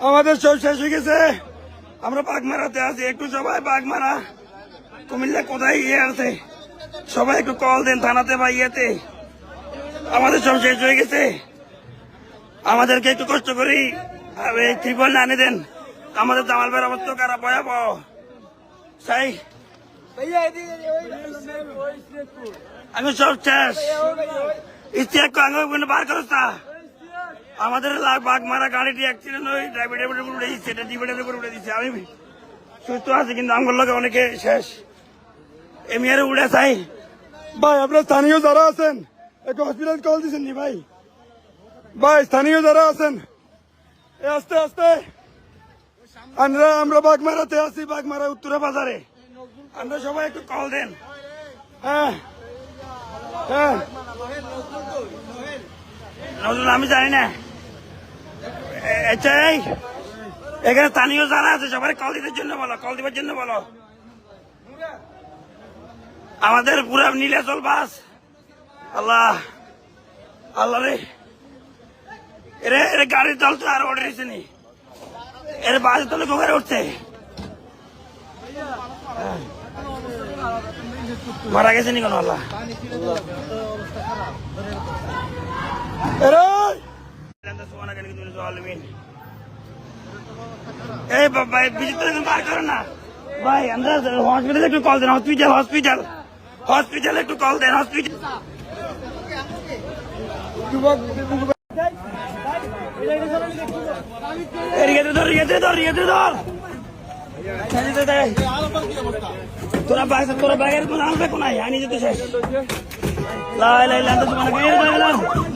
আমাদের সব শেষ হয়ে গেছে। আমরা বাগমারাতে আছি। একটু সবাই বাগমারা। কুমিল্লা কোথায়? ইয়ে আছে। সবাই একটু কল দেন থানাতে বা ইয়েতে। আমাদের সব শেষ হয়ে গেছে। আমাদেরকে একটু কষ্ট করি। ত্রিপল না এনে দেন। আমাদের জামাল ভাইয়ের অবস্থা খারাপ, ভয়াবহ। সাই। আমি সব শেষ। ইতিহাস বার করো আমাদের লাখ বাঘ মারা গাড়িটি অ্যাক্সিডেন্ট হয়ে ড্রাইভারের উপরে উঠে দিচ্ছে এটা ডিভাইডারের উপরে উঠে দিচ্ছে আমি সুস্থ আছি কিন্তু আমার লোকে অনেকে শেষ। এমিয়ারে উড়ে চাই। ভাই আপনার স্থানীয় যারা আছেন একটু হসপিটাল কল দিচ্ছেন নি ভাই? ভাই স্থানীয় যারা আছেন এ আস্তে আস্তে। আমরা আমরা বাগমারাতে আছি বাঘমারা উত্তরা বাজারে। আমরা সবাই একটু কল দেন। হ্যাঁ হ্যাঁ। নজরুল আমি জানি না। আচ্ছা এখানে স্থানীয় যারা আছে, সবাই কল দিতে জন্য বলো কল দিবার জন্য বলো। আমাদের পুরা নীলাচল বাস। আল্লাহ আল্লাহ রে। এরে এরে গাড়ির দল তো আর দিচ্ছে নি এর বাস তলে কোকারে উঠছে। মারা গেছে নি কোনো আল্লাহ? এই ভাই বিচিত্র বার করো না ভাই আমরা হসপিটালে একটু কল দেন হসপিটাল হসপিটাল হসপিটাল একটু কল দেন হসপিটাল তোরা বাইরে তোরা বাইরের কোনো আনবে কোনায় আনি যেতে শেষ লাই লাই লাই তোমার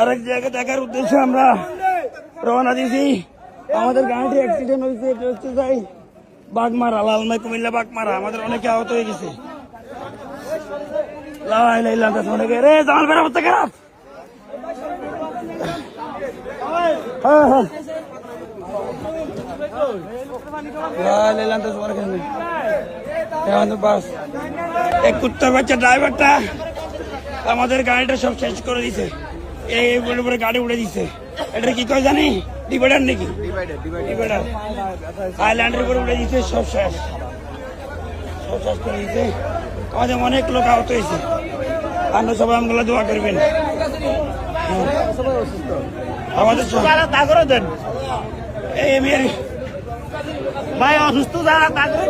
তার এক জায়গা দেখার উদ্দেশ্যে আমরা রওনা দিয়েছি। আমাদের গাড়িটি অ্যাক্সিডেন্ট হয়েছে, এটা হচ্ছে যাই বাগমারা, লালমাই কুমিল্লা বাগমারা। আমাদের অনেকে আহত হয়ে গেছে। হ্যাঁ হ্যাঁ। এক কুত্তার বাচ্চা ড্রাইভারটা আমাদের গাড়িটা সব শেষ করে দিছে এই উপরে উপরে গাড়ি উড়ে দিছে। এটা কি কয় জানি? ডিভাইডার নাকি? ডিভাইডার। আইল্যান্ডের উপরে উড়ে দিছে সব শেষ। সব শেষ করে দিছে। আমাদের অনেক লোক আহত হয়েছে। আমরা সবাই আমগুলো দোয়া করবেন। আমাদের তা করে দেন। এই মেয়ের ভাই অসুস্থ যারা তা করে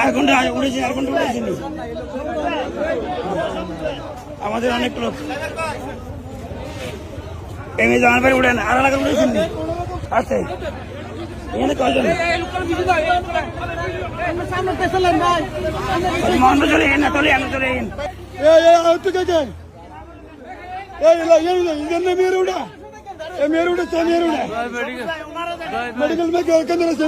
আর ঘণ্টা উড়েছে আর ঘণ্টা উড়েছে নি। আমাদের অনেক লোক এমনি জামার বাড়ি উড়েন আর এলাকা উড়েছেন নি? আছে। এখানে কয়জন? মন্দ চলে এন না, চলে এন চলে এন। এই এই আউট কে কে এই লা এই লা ইজন মেরে উড়া। এ মেরে উড়া সে মেরে উড়া মেডিকেল মে কে কেন সে